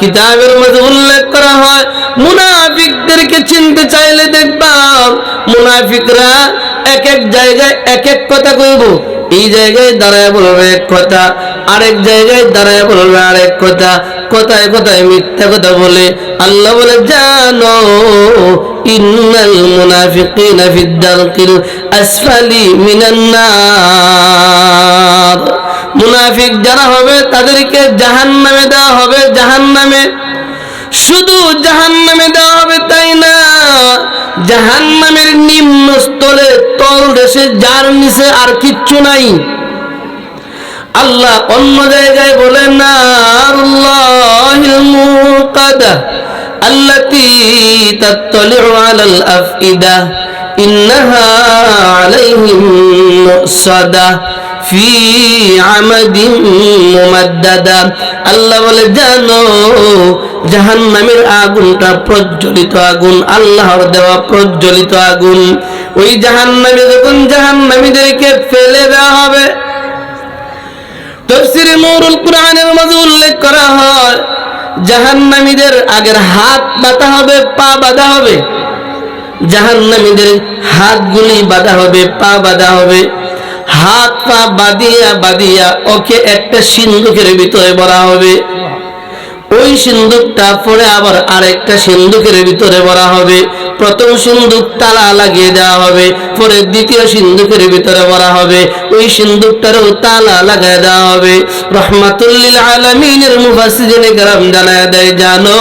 কিতাবের মধ্যে উল্লেখ করা হয়, মুনাফিকদেরকে চিনতে চাইলে দেখবা, মুনাফিকরা এক এক জায়গায় এক এক কথা কইব। এই জায়গায় দাঁড়ায় বলবে এক কথা, আরেক জায়গায় দাঁড়ায় বলবে আরেক কথা, কথায় কথায় মিথ্যা কথা বলে। আল্লাহ বলে, জানো, ইন্নাল মুনাফিকিনা ফিদ দারকিল আসফালি মিনান নার। মুনাফিক যারা হবে তাদেরকে জাহান নামে দেওয়া হবে জাহান নামে শুধু জাহান নামে দেওয়া হবে তাই না জাহান নামের নিম্ন স্তরে তল দেশে যার নিচে আর কিচ্ছু নাই আল্লাহ অন্য জায়গায় বলেন না আল্লাহিল মুকাদা التي تطلع على الأفئدة إنها عليهم مؤصدة ফি আমাদিম মুমাদ্দাদা। আল্লাহ বলে, জানো, জাহান্নামের আগুনটা প্রজ্বলিত আগুন, আল্লাহর দেওয়া প্রজ্বলিত আগুন। ওই জাহান্নামে যখন জাহান্নামীদেরকে ফেলে দেওয়া হবে, তফসিরে উল্লেখ করা হয়, জাহান্নামীদের আগের হাত বাঁধা হবে, পা বাঁধা হবে। জাহান্নামীদের হাতগুলি বাঁধা হবে, পা বাঁধা হবে। হাত পা বাঁধিয়া বাঁধিয়া ওকে একটা সিন্ধুকের ভিতরে ভরা হবে। ওই সিন্ধুকটা পরে আবার আরেকটা সিন্ধুকের ভিতরে ভরা হবে। প্রথম সিন্ধুক তালা লাগিয়ে দেওয়া হবে, পরে দ্বিতীয় সিন্ধুকের ভিতরে ভরা হবে। ওই সিন্ধুকটারও তালা লাগিয়ে দেওয়া হবে। রহমাতুল্লিল আলমিনের মুফাসিজনে গ্রাম জানায় দেয়, জানো,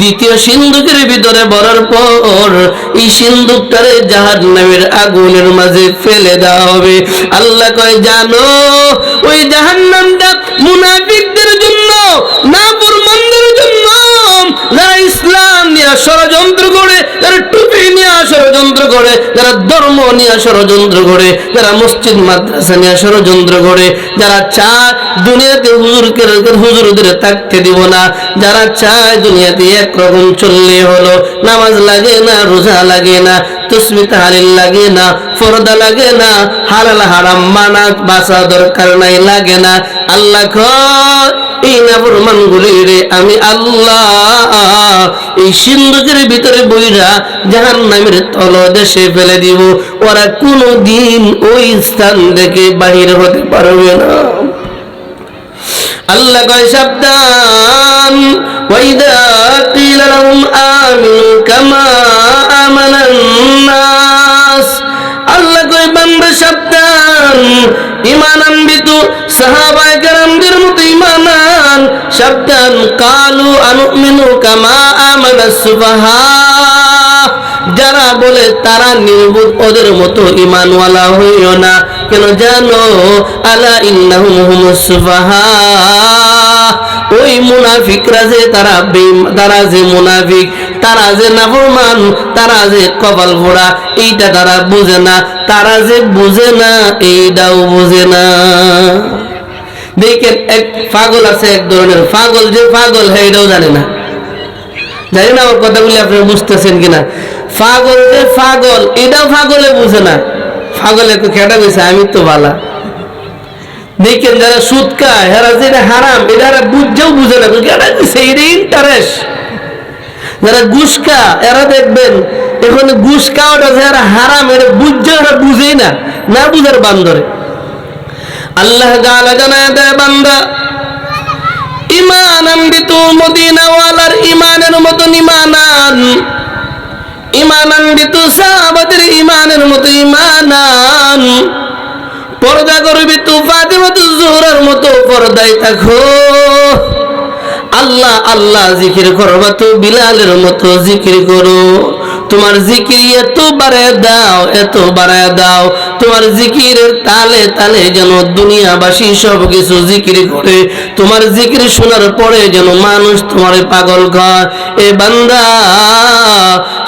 দ্বিতীয় সিন্ধুকের ভিতরে ভরার পর এই সিন্ধুকটারে জাহাজ নামের আগুনের মাঝে ফেলে দেওয়া হবে। আল্লাহ কয়, জানো, ওই জাহান্নামটা জন্য না মুসলমানদের জন্য যারা ইসলাম নিয়ে ষড়যন্ত্র করে, যারা টুপি নিয়ে ষড়যন্ত্র করে, যারা ধর্ম নিয়ে ষড়যন্ত্র করে, যারা মসজিদ, মাদ্রাসা নিয়ে ষড়যন্ত্র করে, যারা চায় দুনিয়াতে হুজুরকে হুজুরদের থাকতে দিব না, যারা চায় দুনিয়াতে একরকম চললে হলো, নামাজ লাগে না, রোজা লাগে না তসমি তাহালিল লাগে না, ফরদা লাগে না, হালাল হারাম মানা বাসা দরকার নাই, লাগে না। আল্লাহ এই নাফরমান আমি আল্লাহ এই সিন্ধুকের ভিতরে বইরা জাহান নামের ফেলে দিব। ওরা কোনো দিন ওই স্থান থেকে বাহির হতে পারবে না। আল্লাহ কয়, সাবধান। আল্লাহ কয়, বান্দা, সাবধান। ইমান সাহাবায়ে কেরামদের মতো ইমান আন। কালু আনুমিনু কামা আমানাস সুবাহা। যারা বলে তারা নির্বুধ ওদের মতো ইমানওয়ালা হইও না। কেন জানো? আলা ইন্নাহুম সুফাহা ওই মুনাফিকরা যে তারা তারা যে মুনাফিক, তারা যে নাফরমান, তারা যে কপাল ভোড়া এইটা তারা বুঝে না। তারা যে বুঝে না, এইটাও বুঝে না। দেখেন এক পাগল আছে এক ধরনের। পাগল যে পাগল হ্যাঁ এটাও জানে না। জানি না আমার কথাগুলি আপনি বুঝতেছেন কিনা? পাগল যে পাগল, এটাও পাগলে বুঝে না। পাগলে একটু খেটা গেছে আমি তো বালা। দেখেন যারা সুদ খায় এরা যে হারাম, এটা এরা বুঝছেও বুঝে না। কেটা গেছে এটা ইন্টারেস্ট যারা খা এরা দেখবেন, এখন ঘুষ খাওয়াটা যে হারাম, এটা বুঝছে এরা বুঝেই না। না বুঝার বান্দরে। আল্লাহ গালা জানায় দেয় বান্দা, ইমান আনবিত মদিনাওয়ালার ইমানের মতন ইমানান ইমান আনবিত সাহাবাদের ইমানের মতো ইমানান পর্দা করবি তু ফাতেমা তু জোহরার মতো পর্দায় থাকো। আল্লাহ আল্লাহ জিকির করবা তো বিলালের মতো জিকির করো। তোমার জিকির এত বাড়ায় দাও, এত বাড়ায় দাও। তোমার জিকিরের তালে তালে যেন দুনিয়াবাসী সব কিছু জিকির করে। তোমার জিকির শোনার পরে যেন মানুষ তোমার পাগল ঘর এ বান্দা,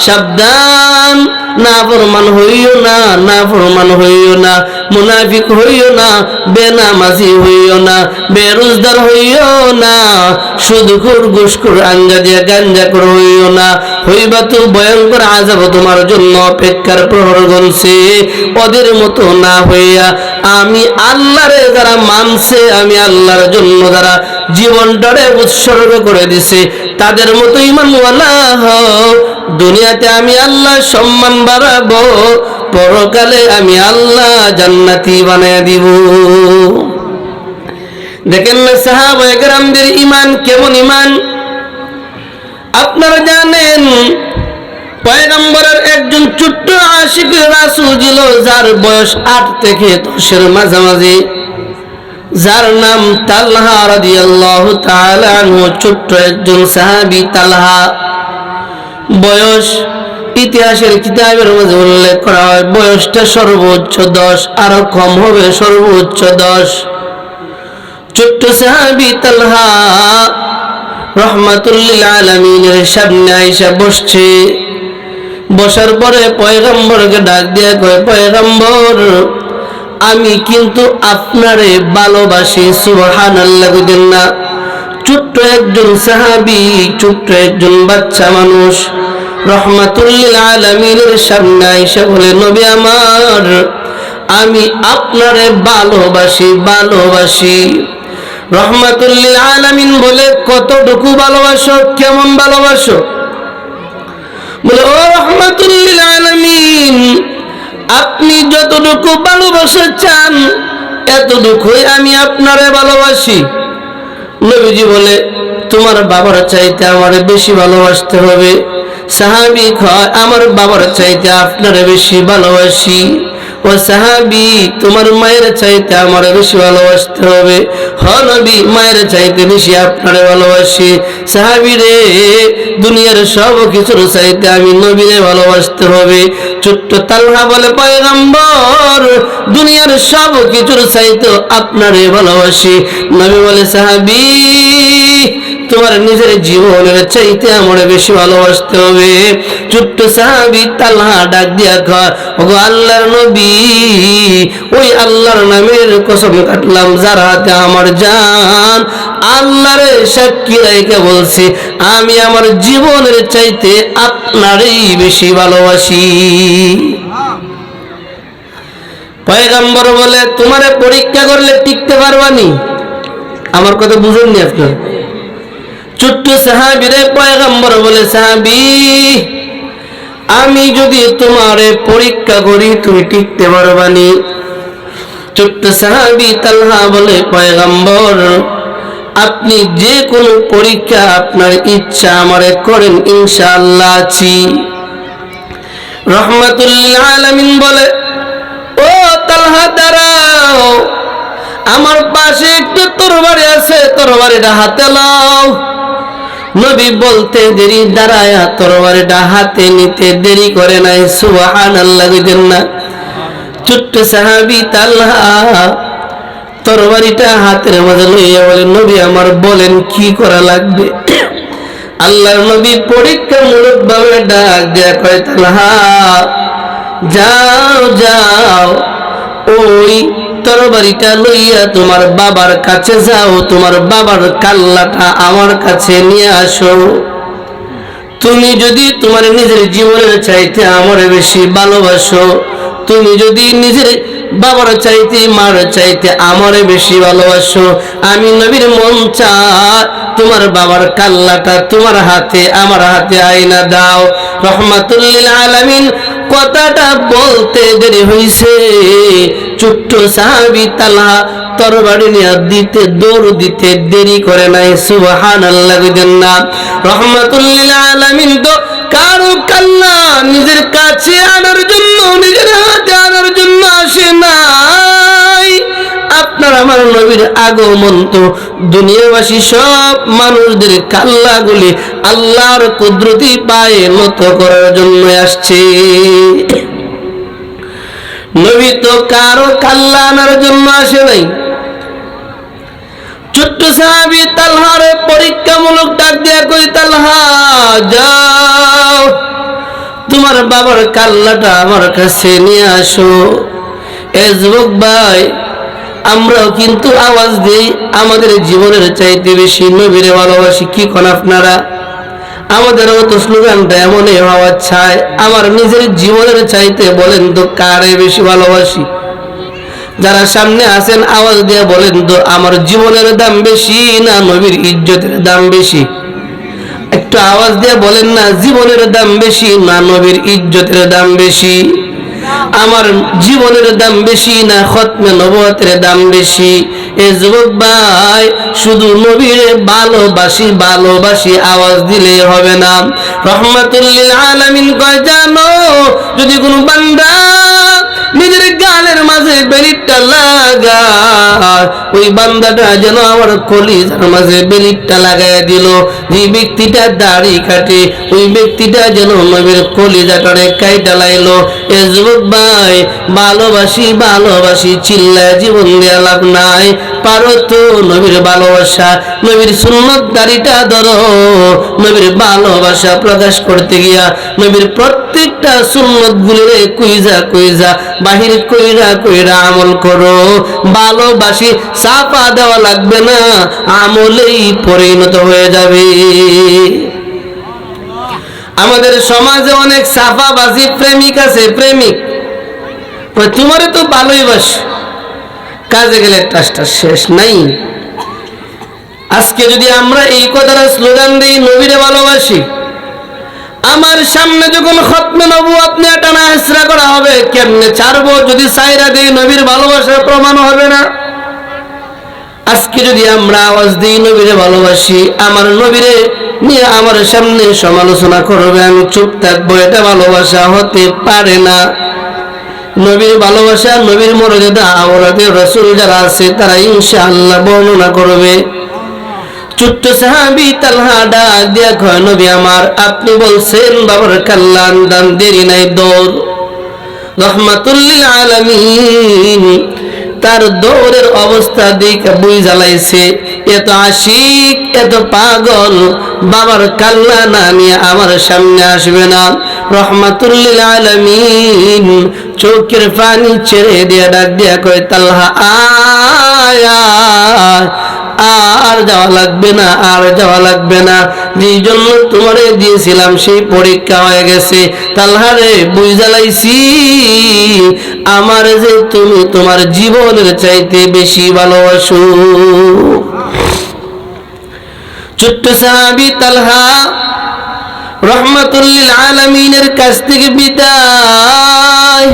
সাবধান। না ফরমান হইও না না ফরমান হইও না, মুনাফিক হইও না, বেনামাজি হইও না, বেরোজগার হইও না শুধু খুর ঘুষখুর আঞ্জা দিয়া গাঞ্জা করে হইও না, হইবা তো ভয়ঙ্কর আজাব তোমার জন্য অপেক্ষার প্রহর গলছে ওদের মতো না হইয়া আমি আল্লাহরে যারা মানছে, আমি আল্লাহর জন্য যারা জীবনটারে উৎসর্গ করে দিছে, তাদের মতো ইমানওয়ালা হও। দুনিয়াতে আমি আল্লাহ সম্মান বাড়াবো, পরকালে আমি আল্লাহ জান্নাতি বানিয়ে দিব। দেখেন না সাহাবা একরামদের ইমান কেমন ইমান আপনারা জানেন, পয়গম্বরের একজন ছোট্ট আশিক রাসুল ছিল, যার বয়স আট থেকে দশের মাঝামাঝি। যার নাম তালহা রাদিয়াল্লাহু তাআলা ছোট্ট একজন সাহাবী তালহা। বয়স, ইতিহাসের কিতাবের মধ্যে উল্লেখ করা হয়, বয়সটা সর্বোচ্চ দশ, আরও কম হবে সর্বোচ্চ দশ। ছোট্ট সাহাবি তালহা রহমাতুল্লিল আলমিনের সামনে আইসা বসছে। বসার পরে পয়গম্বরকে ডাক দিয়ে কয়, পয়গম্বর, আমি কিন্তু আপনারে ভালোবাসি সুবহান আল্লাহ না। ছোট্ট একজন সাহাবি, ছোট্ট একজন বাচ্চা মানুষ। রহমাতুল্লিল আলমিনের সামনে আইসা বলে, নবী আমার, আমি আপনারে ভালোবাসি ভালোবাসি। রহমাতুল্লিল আলামিন বলে, কতটুকু ভালোবাসো, কেমন ভালোবাসো? বলে, ও রহমাতুল্লিল আলামিন, আপনি যতটুকু ভালোবাসা চান, এতটুকুই আমি আপনারে ভালোবাসি। নবীজি বলে, তোমার বাবার চাইতে আমার বেশি ভালোবাসতে হবে। সাহাবি খয় আমার বাবার চাইতে আপনারে বেশি ভালোবাসি। ও সাহাবি, তোমার মায়ের চাইতে আমার বেশি ভালোবাসতে হবে। হ নবী, মায়ের চাইতে বেশি আপনারে ভালোবাসি। সাহাবি রে, দুনিয়ার সব কিছুর চাইতে আমি নবীরে ভালোবাসতে হবে। ছোট্ট তালহা বলে, পয়গম্বর, দুনিয়ার সব কিছুর চাইতে আপনারে ভালোবাসি। নবী বলে, সাহাবি তোমার নিজের জীবনের চাইতে আমার বেশি ভালোবাসতে হবে। ছোট্ট সাহাবি তালহা ডাক দিয়া কয়, ওগো আল্লাহর নবী, ওই আল্লাহর নামের কসম কাটলাম যার হাতে আমার জান। আল্লাহরে সাক্ষী রাইকে বলছি, আমি আমার জীবনের চাইতে আপনারই বেশি ভালোবাসি। পয়গাম্বর বলে, তোমারে পরীক্ষা করলে টিকতে পারবানি? আমার কথা বুঝেননি আপনার ছোট্ট সাহাবিরে পয়গম্বর বলে, সাহাবি, আমি যদি তোমারে পরীক্ষা করি, তুমি টিকতে পারবানি ছোট্ট সাহাবি বলে, পয়গম্বর, আপনি যে কোনো পরীক্ষা আপনার ইচ্ছা আমারে করেন, ইনশাআল্লাহ আছি। রহমাতুল্লাহ আলামিন বলে, ও তালহা, দাঁড়াও। আমার পাশে একটু তরবারি আছে তরবারিটা হাতে লাও নবী বলতে দেরি, দাঁড়ায়া তরবারিটা হাতে নিতে দেরি করে নাই। সুবাহান আল্লাহ না। ছোট্ট সাহাবি তাল্লাহা তরবারিটা হাতের মাঝে লইয়া বলে, নবী, আমার বলেন কি করা লাগবে? আল্লাহর নবী পরীক্ষামূলক ভাবে ডাক দেয়া করে তাল্লাহা যাও যাও, ওই তরবারিটা লইয়া তোমার বাবার কাছে যাও, তোমার বাবার কাল্লাটা আমার কাছে নিয়ে আসো। তুমি যদি তোমার নিজের জীবনের চাইতে আমার বেশি ভালোবাসো, তুমি যদি নিজের বাবার চাইতে, মার চাইতে আমার বেশি ভালোবাসো, আমি নবীর মন তোমার বাবার কাল্লাটা তোমার হাতে, আমার হাতে আইনা দাও। রহমাতুল্লিল আলামিন কথাটা বলতে দেরি হইছে। ছোট্ট সাহাবি তালা তরবারি নিয়ে দিতে, দৌড় দিতে দেরি করে নাই সুবহান আল্লাহ না রহমাতুল্লিল আলামিন তো কারও কাল্লা নিজের কাছে আনার জন্য, নিজের হাতে আনার জন্য আসে নাই। আপনার আমার নবীর আগমন তো দুনিয়াবাসী সব মানুষদের কাল্লাগুলি আল্লাহর কুদরতি পায়ে মতো করার জন্য আসছে। নবী তো কারও কাল্লানার জন্য আসে নাই। ছোট্ট সাহাবি তালহারে পরীক্ষামূলক ডাক দেয়া কই তালহা, যাও। তোমার বাবার কাল্লাটা আমার কাছে নিয়ে আসো। এ ভাই, আমরাও কিন্তু আওয়াজ দিই। আমাদের জীবনের চাইতে বেশি নবীরে ভালোবাসি। কি কোন আপনারা? আমাদের মতো স্লোগানটা এমনই হওয়া চায় আমার নিজের জীবনের চাইতে বলেন তো, কারে বেশি ভালোবাসি? যারা সামনে আছেন, আওয়াজ দিয়ে বলেন তো, আমার জীবনের দাম বেশি না নবীর ইজ্জতের দাম বেশি? একটু আওয়াজ দিয়ে বলেন না, জীবনের দাম বেশি না নবীর ইজ্জতের দাম বেশি? আমার জীবনের দাম বেশি না খতমে নবতের দাম বেশি। এ যুবক ভাই, শুধু নবীর ভালোবাসি ভালোবাসি আওয়াজ দিলে হবে না। রহমাতুল্লিল আলামিন কয়, জানো, যদি কোনো বান্দা নিজের গালের মাঝে বেলিটটা লাগা ওই বান্দাটা যেন আমার কলিজার মাঝে বেলিটটা লাগাই দিল। যে ব্যক্তিটা দাড়ি কাটে, ওই ব্যক্তিটা যেন নবীর কলিজাটারে কাইটা লাইলো। এ যুবক ভাই, ভালোবাসি ভালোবাসি, চিল্লায় জীবন দেয়া লাভ নাই। পারো তো নবীর ভালোবাসা, নবীর সুন্নত দাড়িটা ধরো। নবীর ভালোবাসা প্রকাশ করতে গিয়া নবীর প্রত্যেকটা সুন্নত গুলিরে কুইজা কুইজা বাহির কইরা কইরা আমল করো। ভালোবাসি চাপা দেওয়া লাগবে না, আমলেই পরিণত হয়ে যাবে। আমাদের সমাজে অনেক সাফাবাজি প্রেমিক আছে, প্রেমিক। তোমারে তো ভালোই বাস। কাজে গেলে টাসটা শেষ নাই। আজকে যদি আমরা এই কথাটা স্লোগান দিই, নবীরে ভালোবাসি আমার সামনে যখন খতমে নবু আপনি টানা হেসরা করা হবে, কেমনে ছাড়বো? যদি সাইরা দিই, নবীর ভালোবাসার প্রমাণ হবে না। আজকে যদি আমরা আওয়াজ দিই, নবীরে ভালোবাসি, আমার নবীরে নিয়ে আমার সামনে সমালোচনা করবে, আমি চুপ থাকব, এটা ভালোবাসা হতে পারে না। নবীর ভালোবাসা, নবীর মর্যাদা আওরাতে রসুল যারা আছে, তারা ইনশাআল্লাহ বর্ণনা করবে। ছোট্ট সাহাবি তালহা ডাক দিয়া নবী আমার, আপনি বলছেন বাবার দান দেরি নাই দৌড় রহমাতুল্লিল তার দৌড়ের অবস্থা জ্বালাইছে, এত আশিক, এত পাগল, বাবার কাল্লা না নিয়ে আমার সামনে আসবে না। রহমাতুল্লিল আলামিন চোখের পানি ছেড়ে দিয়ে ডাক দিয়া কয়, তালহা আয়া। আর যাওয়া লাগবে না, আর যাওয়া লাগবে না। যেই জন্য তোমারে দিয়েছিলাম সেই পরীক্ষা হয়ে গেছে। তালহারে বুঝ জ্বালাইছি আমার যে তুমি তোমার জীবনের চাইতে বেশি ভালোবাসো। ছোট্ট সাহাবি তালহা রহমাতুল্লিল আলমিনের কাছ থেকে বিদায়।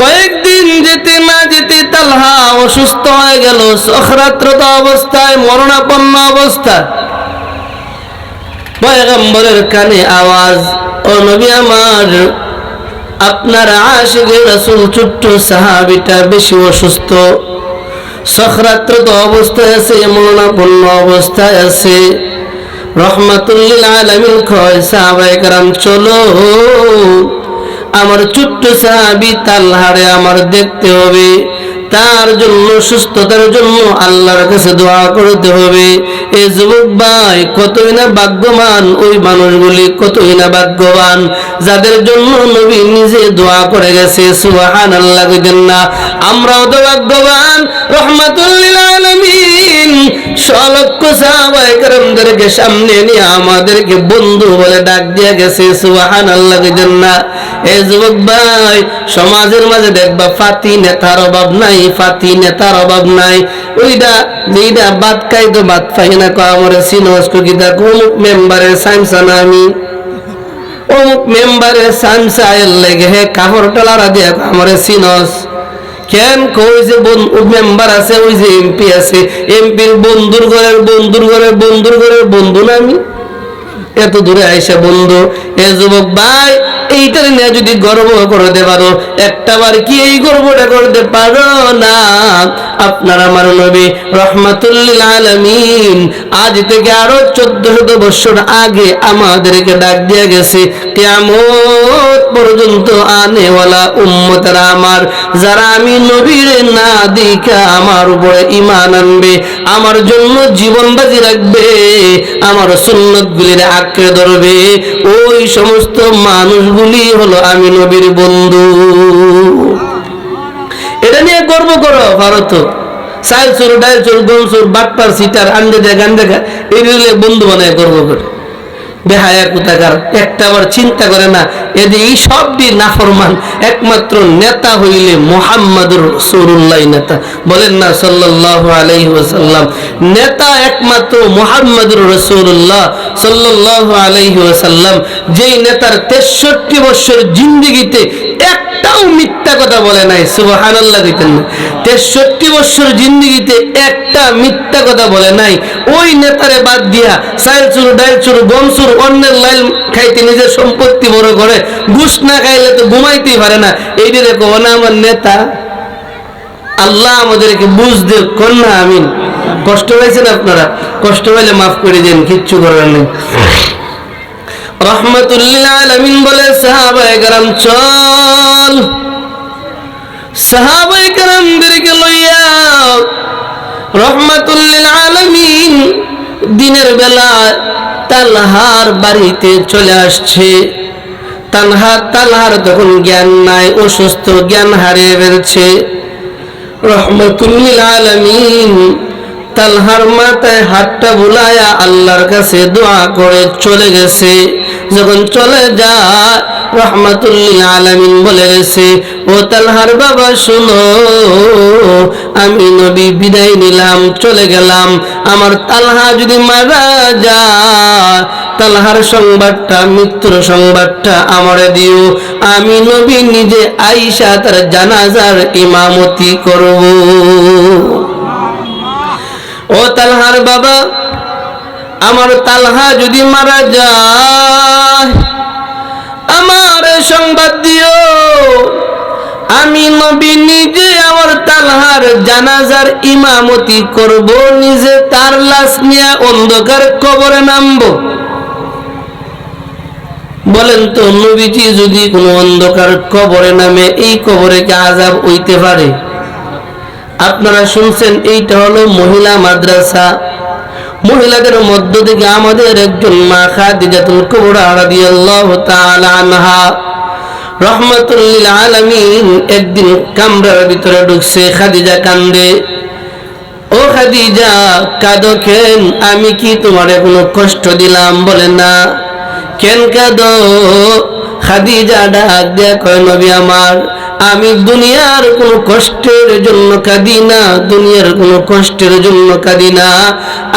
কয়েকদিন যেতে না যেতে তালহা অসুস্থ হয়ে গেল। সখরাত্রত অবস্থায়, মরণাপন্ন অবস্থা পয়গম্বরের কানে আওয়াজ, ও নবী আমার, আপনার আশিকে রসুল ছোট্ট সাহাবিটা বেশি অসুস্থ। সখরাত্রত অবস্থায় আছে, মরণাপন্ন অবস্থায় আছে। রহমাতুল্লিল আলমিন খয় সাহাবাই কারাম, চলো। আমার ছোট্ট সাহাবি তালহারে আমার দেখতে হবে। তার জন্য, সুস্থতার জন্য আল্লাহর কাছে দোয়া করতে হবে। এ যুবক ভাই, কতই না ভাগ্যবান ওই মানুষগুলি, কতই না ভাগ্যবান। যাদের জন্য নবী নিজে দোয়া করে গেছে সুবহান আল্লাহ না, আমরাও তো ভাগ্যবান, রহমাতুল্লিল আমাদেরকে বন্ধু বলে ডাক দিয়ে গেছে সুবহান আল্লাহ না। এ ভাই, সমাজের মাঝে দেখবা ফাতি নেতার অভাব নাই, ফাতি নেতার অভাব নাই। ওইটা বাদ খাই তো বাদ পাই না কো আমার সিনস কুকিতা অমুক মেম্বারের সাইমসানা আমি অমুক মেম্বারের কেন কই যে মেম্বার আছে, ওই যে এমপি আছে। এমপির বন্ধুর ঘরের বন্ধুর ঘরের বন্ধুর ঘরের বন্ধু না আমি এত দূরে আইসা বন্ধু, এ যুবক ভাই, এইটার নিয়ে যদি গর্ব করে দে পারো একটা বার কি এই গর্বটা করতে পারো না? আপনার আমার নবী রহমাতুল্লিল আলমিন আজ থেকে আরও চোদ্দ শত বছর আগে আমাদেরকে ডাক দিয়ে গেছে কেমন পর্যন্ত আনেওয়ালা উম্মতারা আমার। যারা আমি নবীর না দিকা আমার উপরে ইমান আনবে, আমার জন্য জীবন বাজি রাখবে, আমার সুন্নত গুলির আঁকড়ে ধরবে, ওই সমস্ত মানুষগুলি হলো আমি নবীর বন্ধু। এটা নিয়ে গর্ব করো ভারত। চাল চোর ডাল চোর গম চোর বাটপার, সিটার আন্ডে দেখা দেখা এগুলো বন্ধু বানায় গর্ব করে। বেহায়া কোথাকার একটা আবার চিন্তা করে না এদের এই সবটি নাফরমান, একমাত্র নেতা হইলে মোহাম্মদুর রসুল্লাহ নেতা। বলেন না সাল্লাহ আলাইহি ওয়াসাল্লাম, নেতা একমাত্র মোহাম্মদুর রসুল্লাহ সাল্লাহ আলাইহি ওয়াসাল্লাম, যেই নেতার তেষট্টি বছর জিন্দিগিতে একটাও মিথ্যা কথা বলে নাই, সুবহানাল্লাহ কইতেন। না তেষট্টি বছর জিন্দিগিতে একটা মিথ্যা কথা বলে নাই। ওই নেতারে বাদ দিয়া সাইল চুর ডাইল চুর গম চুর অন্যের লাইল খাইতে নিজের সম্পত্তি বড় করে, ঘুষ না খাইলে তো ঘুমাইতেই পারে না। এই দিনে কো না আমার নেতা, আল্লাহ আমাদেরকে বুঝ দেব কন্যা, আমিন। কষ্ট হয়েছেন আপনারা? কষ্ট হইলে মাফ করে দেন, কিচ্ছু করার নেই। রহমতুল্লিল আলমিন বলে, সাহাবায়ে কেরাম, চল। রহমতুল্লিল আলমিন দিনের বেলা তালহার বাড়িতে চলে আসছে। তালহা তালহার তখন জ্ঞান নাই, অসুস্থ, জ্ঞান হারিয়ে ফেলছে। রহমতুল্লিল আলমিন তালহার মাথায় হাতটা বুলায়া আল্লাহর কাছে দোয়া করে চলে গেছে। যখন চলে যায় রহমাতুল্লিল আলামিন বলে গেছে, ও তালহার বাবা, শুনো, আমি নবী বিদায় নিলাম, চলে গেলাম। আমার তালহা যদি মারা যায়, তালহার সংবাদটা সংবাদটা দিও। আমি নবী নিজে আইসা তার জানাজার ইমামতি করব। ও তালহার বাবা, আমার তালহা যদি মারা যায় আমার সংবাদ দিও। আমি নবী নিজে আমার তালহার জানাজার ইমামতি করব, নিজে তার লাশ নিয়ে অন্ধকার কবরে নামবো। বলেন তো, নবীজি যদি কোনো অন্ধকার কবরে নামে, এই কবরে কি আজাব হইতে পারে? আপনারা শুনছেন, এইটা হলো মহিলা মাদ্রাসা। মহিলাদের মধ্য থেকে আমাদের একজন মা খাদিজাতুল কুবরা রাদিয়াল্লাহু তাআলা আনহা রহমাতুল্লিল আলামিন একদিন কামরার ভিতরে ঢুকছে, খাদিজা কান্দে। ও খাদিজা, কাঁদো কেন? আমি কি তোমার কোনো কষ্ট দিলাম? বলে, না। কেন কাঁদো? খাদিজা ডাক দেয়া কয়, নবী আমার, আমি দুনিয়ার কোনো কষ্টের জন্য কাঁদি না, দুনিয়ার কোনো কষ্টের জন্য কাঁদি না।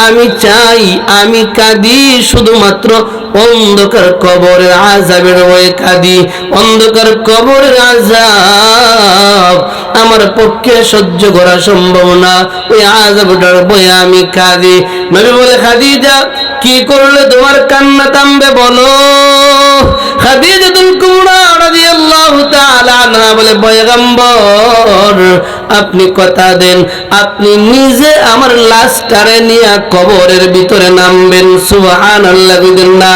আমি চাই, আমি কাঁদি, শুধুমাত্র অন্ধকার কবরের আজাবের হয়ে কাঁদি। অন্ধকার কবরের আজাব আমার পক্ষে সহ্য করা সম্ভব না। ওই আজাবটার বয়ে আমি কাঁদি। নবী বলে, খাদিজা, কি করলে তোমার কান্না থামবে বলো? আনহা বলে আপনি কথা দেন, আপনি নিজে আমার লাস্টারে নিয়ে কবরের ভিতরে নামবেন। সুবহানাল্লাহ আল্লাহ না।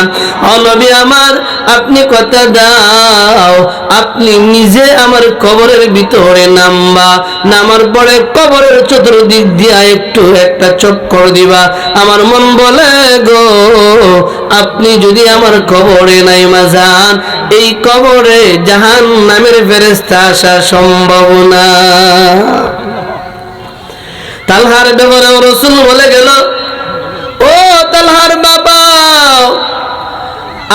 আমার আপনি কথা দাও। আপনি নিজে আমার কবরের ভিতরে নামবা। নামার পরে কবরের চতুর্দিক দিয়া একটু একটা চক্কর দিবা। আমার মন বলে গো, আপনি যদি আমার কবরে নাই যান, এই কবরে জাহান নামের ফেরেস্তা আসা সম্ভব না। তালহার ব্যাপারে রসুল বলে গেল, ও তালহার বাবা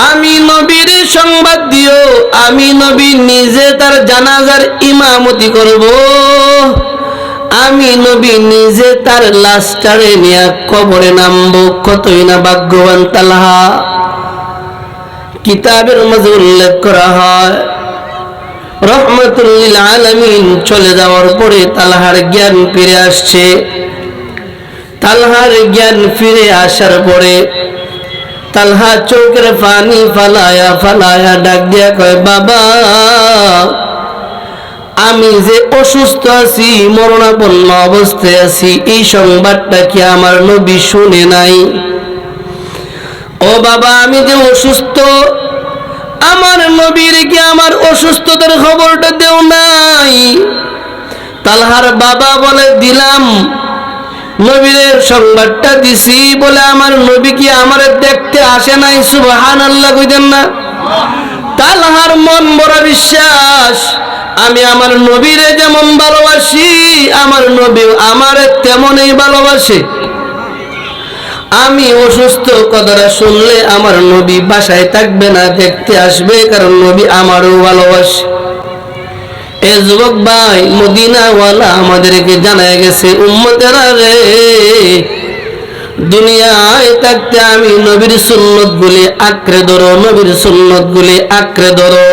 আমি নবীর সংবাদ দিও, আমি নবী নিজে তার জানাজার ইমামতি করব। আমি নবী নিজে তার লাশটারে নিয়ে কবরে নামবো, কতই না ভাগ্যবান তালহা। কিতাবের মাঝে উল্লেখ করা হয়, রহমতুল্লিল আলমিন চলে যাওয়ার পরে তালহার জ্ঞান ফিরে আসছে। তালহার জ্ঞান ফিরে আসার পরে তালহা চৌকের পানি ফালায়া ফালায়া ডাক দিয়া কয়, বাবা, আমি যে অসুস্থ আছি, মরণাপন্ন অবস্থায় আছি, এই সংবাদটা কি আমার নবী শুনে নাই? ও বাবা, আমি যে অসুস্থ, আমার নবীর কি আমার অসুস্থতার খবরটা দেও নাই? তালহার বাবা বলে, দিলাম নবীর সংবাদটা দিছি বলে আমার নবী কি আমার দেখতে আসে নাই? সুবহান আল্লাহ কইতেন না। তালহার মন বড় বিশ্বাস, আমি আমার নবীরে যেমন ভালোবাসি, আমার নবী আমার তেমনই ভালোবাসে। আমি অসুস্থ কথাটা শুনলে আমার নবী বাসায় থাকবে না, দেখতে আসবে, কারণ নবী আমারও ভালোবাসে। এ যুবক ভাই, মদিনাওয়ালা আমাদেরকে জানায় গেছে, উম্মতেরা রে, দুনিয়ায় থাকতে আমি নবীর সুন্নত গুলি আঁকড়ে ধরো, নবীর সুন্নত গুলি আঁকড়ে ধরো।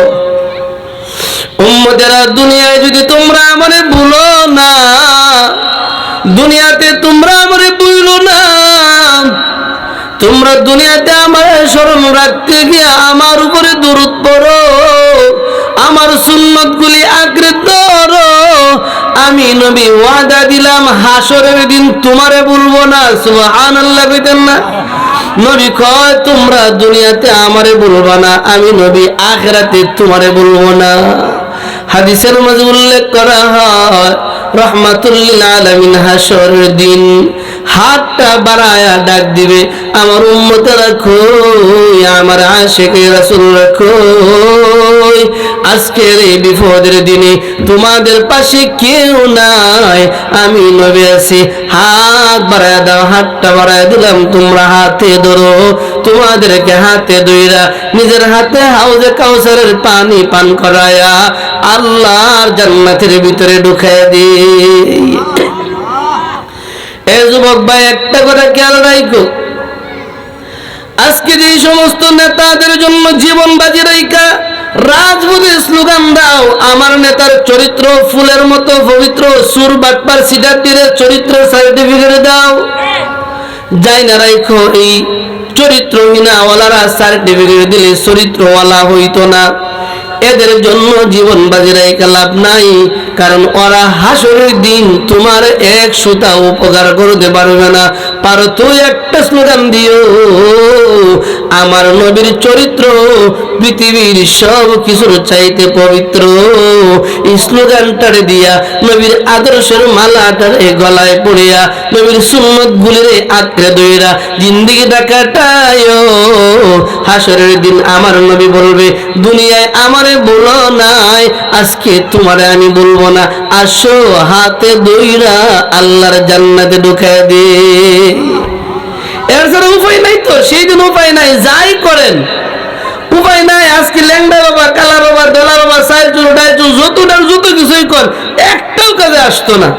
উম্মতেরা, দুনিয়ায় যদি তোমরা আমারে ভুলো না, দুনিয়াতে তোমরা আমারে ভুলো না, তোমরা দুনিয়াতে আমার স্মরণ রাখতে গিয়ে আমার উপরে দূরত পড়ো। আমার সুন্নত গুলি আঁকড়ে ধরো আমি নবী ওয়াদা দিলাম, হাসরের দিন তোমারে বলব না, সুবহানাল্লাহ কইতেন না। নবী কয়, তোমরা দুনিয়াতে আমারে বলব না, আমি নবী আখেরাতে তোমারে বলব না। হাদিসের মাঝে উল্লেখ করা হয় রহমাতুল্লিল আলামিন হাসরের দিন হাতটা বাড়ায়া ডাক দিবে, আমার উম্মতেরা কই? আমার আশেকে রাসূল কই? আজকের এই বিপদের দিনে তোমাদের পাশে কেউ নাই। আমি নবী আছি, হাত বাড়ায় দাও, হাতটা বাড়ায় দিলাম, তোমরা হাতে ধরো। তোমাদেরকে হাতে ধইরা নিজের হাতে হাউজে কাউসারের পানি পান করায়া আল্লাহর জান্নাতের ভিতরে ঢুকায় দিই। এ যুবক ভাই, একটা কথা খেয়াল রাখো। আজকে যে সমস্ত নেতাদের জন্য জীবন বাজি রাইকা রাজপথে স্লোগান দাও, আমার নেতার চরিত্র ফুলের মতো পবিত্র, সুর বাটপার সিডারটির চরিত্র সার্টিফিকেট দাও। যাই না রাইখো, এই চরিত্রহীনাওয়ালারা সার্টিফিকেট দিলে চরিত্রওয়ালা হইতো না। এদের জন্য জীবন বাজি রেখে লাভ নাই। কারণ ওরা হাসরের দিন তোমার এক সুতা উপকার করতে পারবে না। পারো তুই একটা স্লোগান দিও। আমার নবীর চরিত্র, পৃথিবীর সব কিছুর চাইতে পবিত্র। স্লোগানটারে দিয়া নবীর আদর্শের মালাটারে গলায় পড়িয়া নবীর সুন্নত গুলিরে আঁকড়ে দইরা জিন্দিগিটা কাটায় হাসরের দিন আমার নবী বলবে, দুনিয়ায় আমারে বলো নাই, আজকে তোমারে আমি বলব না। আসো হাতে দইরা আল্লাহর জান্নাতে ঢুকায় দে। এর ছাড়া উপায় নাই তো, সেই দিন উপায় নাই, যাই করেন। উপায় নাই, আজকে ল্যাংডা বাবা কালা বাবা দোলা বাবা সাইল চুল ডাই চুল যতটার যত কিছুই কর, একটাও কাজে আসতো না।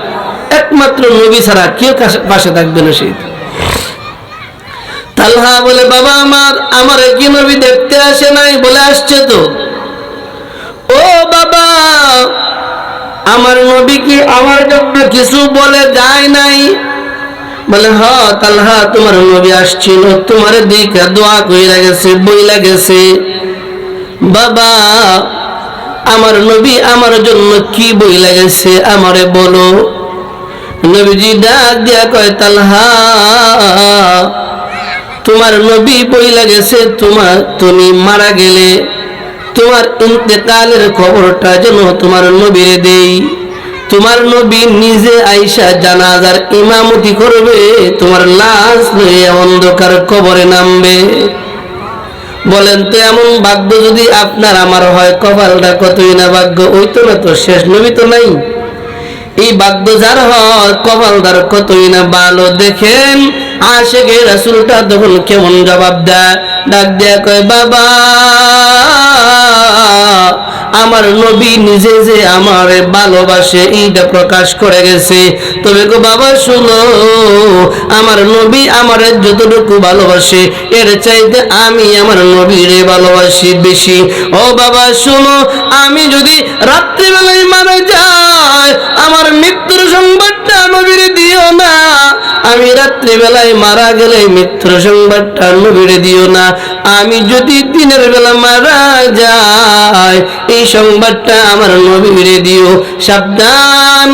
একমাত্র নবী ছাড়া কেউ পাশে থাকবে না সেই। তালহা বলে, বাবা আমার আমার কি নবী দেখতে আসে নাই? বলে, আসছে তো। ও বাবা, আমার নবী কি আমার জন্য কিছু বলে যায় নাই? বলে, হ তালহা তোমার নবী আসছিল, তোমার দিকে দোয়া কইরা গেছে, বইলা গেছে। বাবা, আমার নবী আমার জন্য কি বইলা গেছে আমারে বলো? নবীজি ডাক দিয়া কয় তালহা তোমার নবী বইলা গেছে তোমার তুমি মারা গেলে। তোমার ইন্তেকালের খবরটা যেন তোমার নবীরে দেই। তোমার নবী নিজে আইসা জানাজার ইমামতি করবে, তোমার লাশ লয়ে অন্ধকার কবরে নামবে। বলেন, তো এমন ভাগ্য যদি আপনার, আমার হয় কপালটা কতই না ভাগ্য? ওই তো না তো, শেষ নবী তো নাই। এই ভাগ্য যার হয়, কপালদার কতই না ভালো। দেখেন আসে আশেকে রাসুলটা তখন কেমন জবাব দেয়? ডাক দেয়া কয়, বাবা আমার নবী নিজে যে আমার ভালোবাসে, এইটা প্রকাশ করে গেছে। তবে গো বাবা, শুনো, আমার নবী আমার যতটুকু ভালোবাসে, এর চাইতে আমি আমার নবীরে ভালোবাসি বেশি। ও বাবা, শুনো, আমি যদি রাত্রিবেলায় মারা যায় আমার মৃত্যুর সংবাদটা নবীরে দিও না। আমি রাত্রিবেলায় মারা গেলে মৃত্যুর সংবাদটা নবীরে দিও না। আমি যদি দিনের বেলা মারা যাই, এই সংবাদটা আমার নবীরে দিও। সাবধান,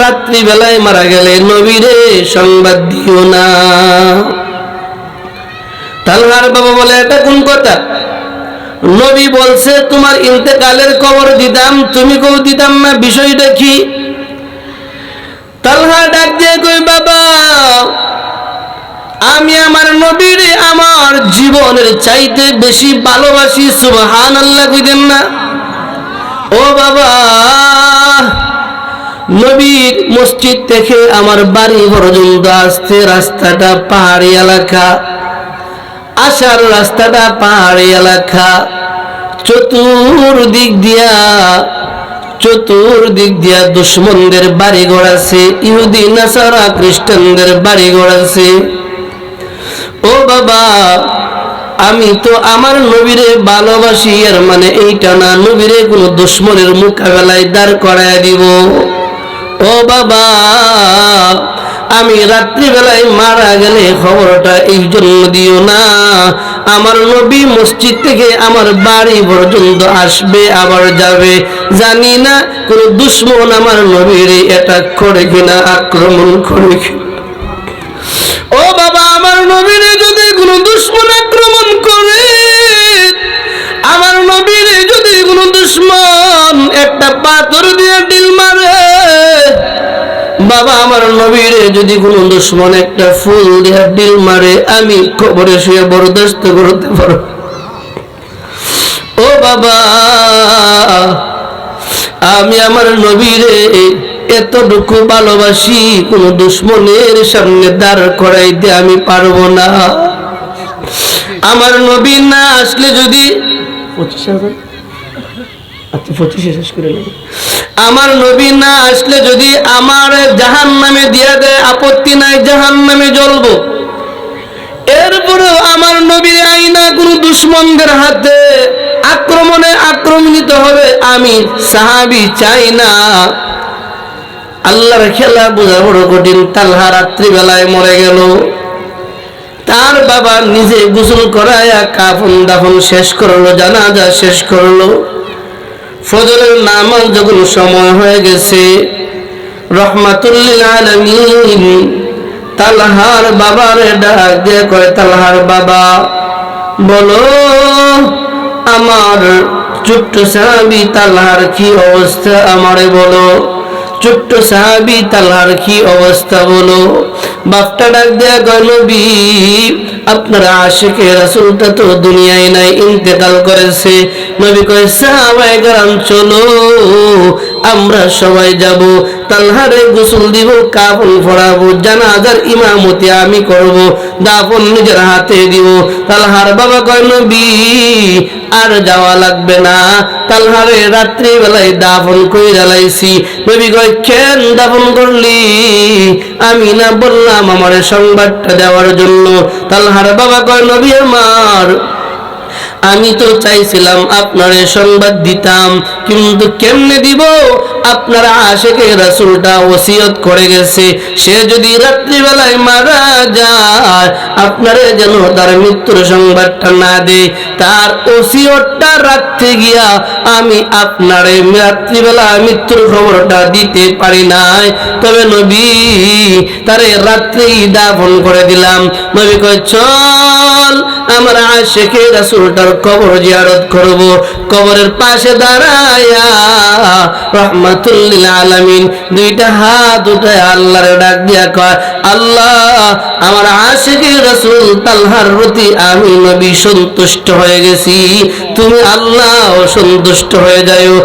রাত্রিবেলায় মারা গেলে নবীরে সংবাদ দিও না। তালহার বাবা বলে, এটা কোন কথা? নবী বলছে, তোমার ইন্তেকালের খবর দিতাম, তুমি কেউ দিতাম না, বিষয়টা কি? তালহা ডাক দিয়ে কই বাবা আমি আমার নবীর আমার জীবনের চাইতে বেশি ভালোবাসি সুবহান আল্লাহ কইতেন না? ও বাবা, নবীর মসজিদ থেকে আমার বাড়ি পর্যন্ত আসতে রাস্তাটা পাহাড়ি এলাকা। আসার রাস্তাটা পাহাড়ি এলাকা। চতুর্দিক দিয়া চতুর্দিক দিয়া দুশ্মনদের বাড়ি ঘর আছে, ইহুদি, নাসারা, খ্রিস্টানদের বাড়ি ঘর আছে। বাবা, আমি তো আমার নবীরে ভালোবাসি, এর মানে এইটা না, নবীরে কোনো দুশ্মনের মোকাবেলায় দাঁড় করায় দিব। ও বাবা, আমি রাত্রিবেলায় মারা গেলে খবরটা এই জন্য দিও না। আমার নবী মসজিদ থেকে আমার বাড়ি পর্যন্ত আসবে, আবার যাবে। জানি না, কোন দুশ্মন আমার নবীর অ্যাটাক করে কিনা, আক্রমণ করে কিনা। ও দুশ্মন আক্রমণ করে। আমার নবীরে যদি কোনো দুশ্মন একটা পাথর দিয়ে ডিল মারে, বাবা, আমার নবীরে যদি কোনো দুশ্মন একটা ফুল দিয়ে ডিল মারে, আমি খবরে শুয়ে বরদাস্ত করতে পারো ও বাবা, আমি আমার নবীরে এতটুকু ভালোবাসি, কোন দুশ্মনের সামনে দাঁড় করাইতে আমি পারব না। আমার নবী না আসলে যদি পঁচিশ হাজার আচ্ছা পঁচিশে শেষ করে নেব। আমার নবী না আসলে যদি আমার জাহান নামে দিয়া দেয় আপত্তি নাই জাহান নামে জ্বলবো। এরপরেও আমার নবী আইনা কোন দুশ্মনদের হাতে আক্রমণে আক্রমণিত হবে আমি সাহাবি চাই না। আল্লাহর খেলা বোঝা বড় কঠিন তালহা রাত্রিবেলায় মরে গেল। তার বাবা নিজে গোসল করায়া কাফন দাফন শেষ করল, জানাজা শেষ করল। ফজরের নামাজ যখন সময় হয়ে গেছে, রহমাতুল্লিল আলমিন তালহার বাবার ডাক দিয়ে কয়, তালহার বাবা, বলো, আমার ছোট্ট সাহাবি তালহার কি অবস্থা আমারে বলো। ছোট্ট সাহাবি তালার কি অবস্থা বলো? বাপটা ডাক দেয়া গেল বি আপনার আশেকে রাসুলটা তো দুনিয়ায় নাই, ইন্তেকাল করেছে। নবী কয়, সাহাবায়ে চলো। আমরা সবাই যাব। তালহারে গোসল দিব কাফন ফড়াবো জানাজার ইমামতি আমি করব, দাফন নিজের হাতে দিব। তালহার বাবা কয়, নবী, আর যাওয়া লাগবে না। তালহারে রাত্রি বেলায় দাফন কইরা জ্বালাইছি নবী কয়, কেন দাফন করলি? আমি না বললাম, আমার সংবাদটা দেওয়ার জন্য। তালহার বাবা কয়, নবী আমার আমি তো চাইছিলাম আপনার সংবাদ দিতাম, কিন্তু কেমনে দিব? আপনার আশেকে রাসুলটা ওসিয়ত করে গেছে, সে যদি রাত্রিবেলায় মারা যায়, আপনারে যেন তার মৃত্যুর সংবাদটা না দে তার ওসিয়তটা রাখতে গিয়া আমি আপনারে রাত্রিবেলা মৃত্যুর খবরটা দিতে পারি নাই। তবে নবী তারে রাত্রি দাফন করে দিলাম। নবী কয় আমার আশেকে রাসুলটার কবর জিয়ারত করব। কবরের পাশে দাঁড়ায়া রহমাতুল্লিল আলামিন দুইটা হাত উঠায় আল্লাহর ডাক দিয়া কয়, আল্লাহ, আমার আশেকে রাসুল তালহার প্রতি আমি নবী সন্তুষ্ট হয়ে গেছি। তুমি আল্লাহ সন্তুষ্ট হয়ে যাও